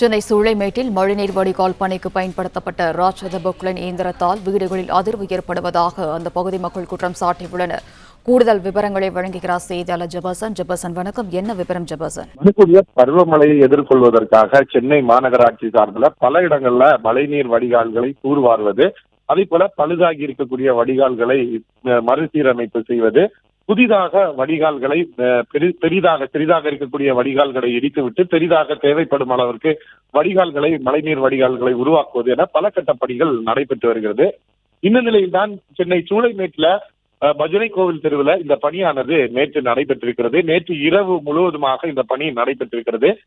சென்னை சூளைமேட்டில் மழைநீர் வடிகால் பணிக்கு பயன்படுத்தப்பட்ட ராட்சத பொக்லன் இயந்திரத்தால் வீடுகளில் அதிர்வு ஏற்படுவதாக அந்த பகுதி மக்கள் குற்றம் சாட்டியுள்ளனர். கூடுதல் விவரங்களை வழங்குகிறார் செய்தியாளர் ஜபசன். ஜபசன் வணக்கம். என்ன விவரம் ஜபசன்? வரக்கூடிய பருவமழையை எதிர்கொள்வதற்காக சென்னை மாநகராட்சி சார்பில் பல இடங்கள்ல மழைநீர் வடிகால்களை தூர்வாருவது அதே போல பழுதாகி இருக்கக்கூடிய வடிகால்களை மறுசீரமைப்பு செய்வது புதிதாக வடிகால்களை பெரி- பெரிதாக சிறிதாக இருக்கக்கூடிய வடிகால்களை இடித்துவிட்டு பெரிதாக தேவைப்படும் அளவிற்கு வடிகால்களை மழைநீர் வடிகால்களை உருவாக்குவது என பல கட்ட பணிகள் நடைபெற்று வருகிறது. இந்த நிலையில்தான் சென்னை சூளைமேட்டில் பஜனை கோவில் தெருவில் இந்த பணியானது நேற்று நடைபெற்றிருக்கிறது. நேற்று இரவு முழுவதுமாக இந்த பணி நடைபெற்றிருக்கிறது.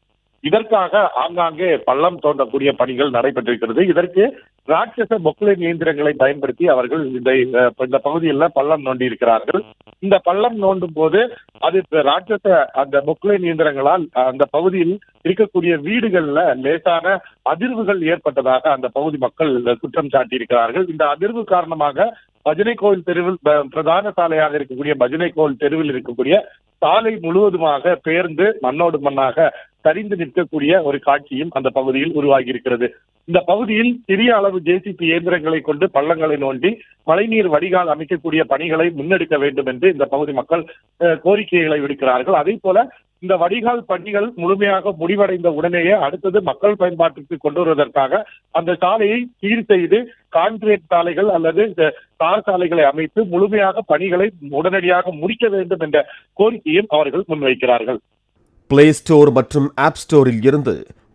இதற்காக ஆங்காங்கே பள்ளம் தோண்டக்கூடிய பணிகள் நடைபெற்றிருக்கிறது. இதற்கு ராட்சச பொக்லைன் இயந்திரங்களை பயன்படுத்தி அவர்கள் இந்த இந்த பகுதியில் பள்ளம் நோண்டி இருக்கிறார்கள் இந்த பள்ளம் நோண்டும் போது அது ராட்சச அந்த பொக்லைன் இயந்திரங்களால் அந்த பகுதியில் இருக்கக்கூடிய வீடுகள்ல லேசான அதிர்வுகள் ஏற்பட்டதாக அந்த பகுதி மக்கள் குற்றம் சாட்டியிருக்கிறார்கள். இந்த அதிர்வு காரணமாக பஜனை கோவில் தெருவில் பிரதான சாலையாக இருக்கக்கூடிய பஜனை கோவில் தெருவில் இருக்கக்கூடிய சாலை முழுவதுமாக பேர்ந்து மண்ணோடு மண்ணாக சரிந்து நிற்கக்கூடிய ஒரு காட்சியும் அந்த பகுதியில் உருவாகி இருக்கிறது இந்த பகுதியில் சிறிய அளவு ஜேசிபி இயந்திரங்களை கொண்டு பள்ளங்களை நோண்டி மழைநீர் வடிகால் அமைக்கக்கூடிய பணிகளை முன்னெடுக்க வேண்டும் என்று இந்த பகுதி மக்கள் அஹ், கோரிக்கைகளை விடுக்கிறார்கள். அதே போல இந்த வடிகால் பணிகள் முழுமையாக முடிவடைந்த உடனேயே அடுத்தது மக்கள் பயன்பாட்டிற்கு கொண்டு வருவதற்காக அந்த சாலையை சீர் செய்து கான்கிரீட் சாலைகள் அல்லது இந்த தார் சாலைகளை அமைத்து முழுமையாக பணிகளை உடனடியாக முடிக்க வேண்டும் என்ற கோரிக்கையும் அவர்கள் முன்வைக்கிறார்கள். பிளே ஸ்டோர் மற்றும் ஆப் ஸ்டோரில் இருந்து